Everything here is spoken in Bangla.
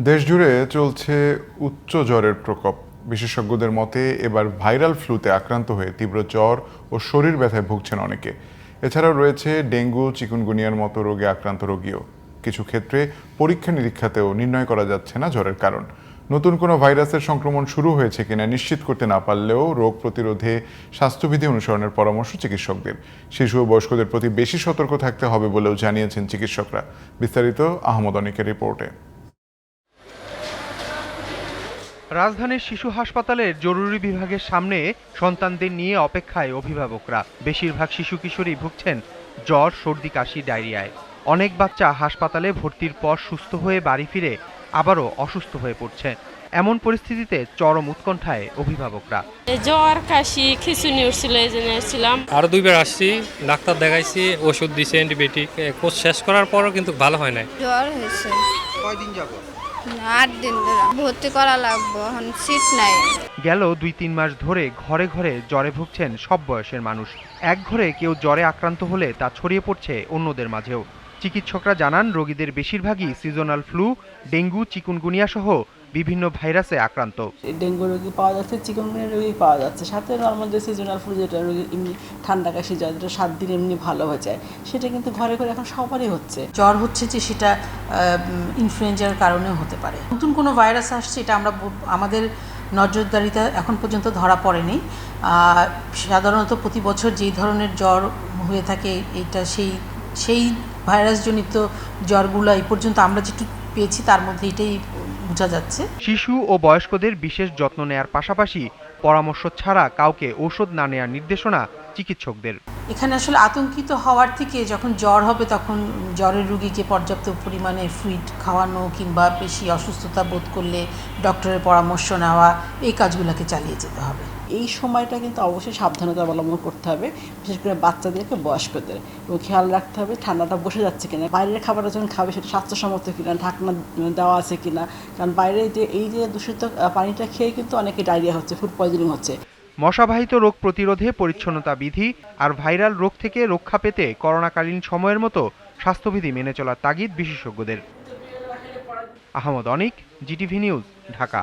দেশজুড়ে চলছে উচ্চ জ্বরের প্রকোপ। বিশেষজ্ঞদের মতে, এবার ভাইরাল ফ্লুতে আক্রান্ত হয়ে তীব্র জ্বর ও শরীর ব্যথায় ভুগছেন অনেকে। এছাড়াও রয়েছে ডেঙ্গু, চিকুনগুনিয়ার মতো রোগে আক্রান্ত রোগীও। কিছু ক্ষেত্রে পরীক্ষা নিরীক্ষাতেও নির্ণয় করা যাচ্ছে না জ্বরের কারণ। নতুন কোনো ভাইরাসের সংক্রমণ শুরু হয়েছে কিনা নিশ্চিত করতে না পারলেও রোগ প্রতিরোধে স্বাস্থ্যবিধি অনুসরণের পরামর্শ চিকিৎসকদের। শিশু ও বয়স্কদের প্রতি বেশি সতর্ক থাকতে হবে বলেও জানিয়েছেন চিকিৎসকরা। বিস্তারিত আহমদ অনিকের রিপোর্টে। রাজধানীর শিশু হাসপাতালের জরুরি বিভাগের সামনে সন্তানদের নিয়ে অপেক্ষায় অভিভাবকরা। বেশিরভাগ শিশু কিশোরী ভুগছেন জ্বর সর্দি কাশি ডায়রিয়ায়। অনেক বাচ্চা হাসপাতালে ভর্তির পর সুস্থ হয়ে বাড়ি ফিরে আবারও অসুস্থ হয়ে পড়ছে এমন পরিস্থিতিতে চরম উৎকণ্ঠায় অভিভাবকরা। জ্বর কাশি খিচুনি উঠছিল এই জন্য এসেছিলাম আরও দুইবার আসছি ডাক্তার দেখাইছি ওষুধ দিছে অ্যান্টিবায়োটিক কোর্স শেষ করার পরও কিন্তু ভালো হয় নাই। জ্বর হয়েছে। কয়দিন যাব গেল দুই তিন মাস ধরে ঘরে ঘরে জ্বরে ভুগছেন সব বয়সের মানুষ। এক ঘরে কেউ জ্বরে আক্রান্ত হলে তা ছড়িয়ে পড়ছে অন্যদের মাঝেও। চিকিৎসকরা জানান, রোগীদের বেশিরভাগই সিজনাল ফ্লু ডেঙ্গু, চিকুনগুনিয়া সহ বিভিন্ন ভাইরাসে আক্রান্ত। ডেঙ্গু রোগী পাওয়া যাচ্ছে, চিকুনগুনিয়া রোগী পাওয়া যাচ্ছে। সাথে নর্মাল যে সিজনাল ফ্লু যেটা, রোগী এমনি ঠান্ডা কাশি জ্বর, যেটা সাত দিন এমনি ভালো হয়ে যায়, সেটা কিন্তু ঘরে ঘরে এখন সবারই হচ্ছে। জ্বর হচ্ছে যে সেটা ইনফ্লুয়েঞ্জার কারণেও হতে পারে। নতুন কোনো ভাইরাস আসছে, এটা আমরা আমাদের নজরদারিতে এখন পর্যন্ত ধরা পড়েনি। সাধারণত প্রতি বছর যেই ধরনের জ্বর হয়ে থাকে এটা সেই সেই ভাইরাসজনিত জ্বরগুলো এই পর্যন্ত আমরা যেটু পেয়েছি তার মধ্যে এটাই বোঝা যাচ্ছে। শিশু ও বয়স্কদের বিশেষ যত্ন নেয়ার পাশাপাশি পরামর্শ ছাড়া কাউকে ঔষধ না নেয়ার নির্দেশনা চিকিৎসকদের। এখানে আসলে আতঙ্কিত হওয়ার থেকে যখন জ্বর হবে তখন জ্বরের রুগীকে পর্যাপ্ত পরিমাণে ফ্লুইড খাওয়ানো কিংবা বেশি অসুস্থতা বোধ করলে ডক্টরের পরামর্শ নেওয়া এই কাজগুলোকে চালিয়ে যেতে হবে। এই সময়টা কিন্তু অবশ্যই সাবধানতা অবলম্বন করতে হবে, বিশেষ করে বাচ্চাদেরকে বয়স্কদের। এবং খেয়াল রাখতে হবে ঠান্ডাটা বসে যাচ্ছে কিনা, বাইরের খাবারটা যখন খাবে সেটা স্বাস্থ্যসম্মত কিনা, ঢাকনা দেওয়া আছে কিনা। কারণ বাইরে যে এই যে দূষিত পানিটা খেয়ে কিন্তু অনেকে ডায়রিয়া হচ্ছে ফুড পয়জনিং হচ্ছে। মশাবাহিত রোগ প্রতিরোধে পরিচ্ছন্নতা বিধি আর ভাইরাল রোগ থেকে রক্ষা পেতে করোনাকালীন সময়ের মতো স্বাস্থ্যবিধি মেনে চলার তাগিদ বিশেষজ্ঞদের। Ahmad Anik, GTV news, Dhaka.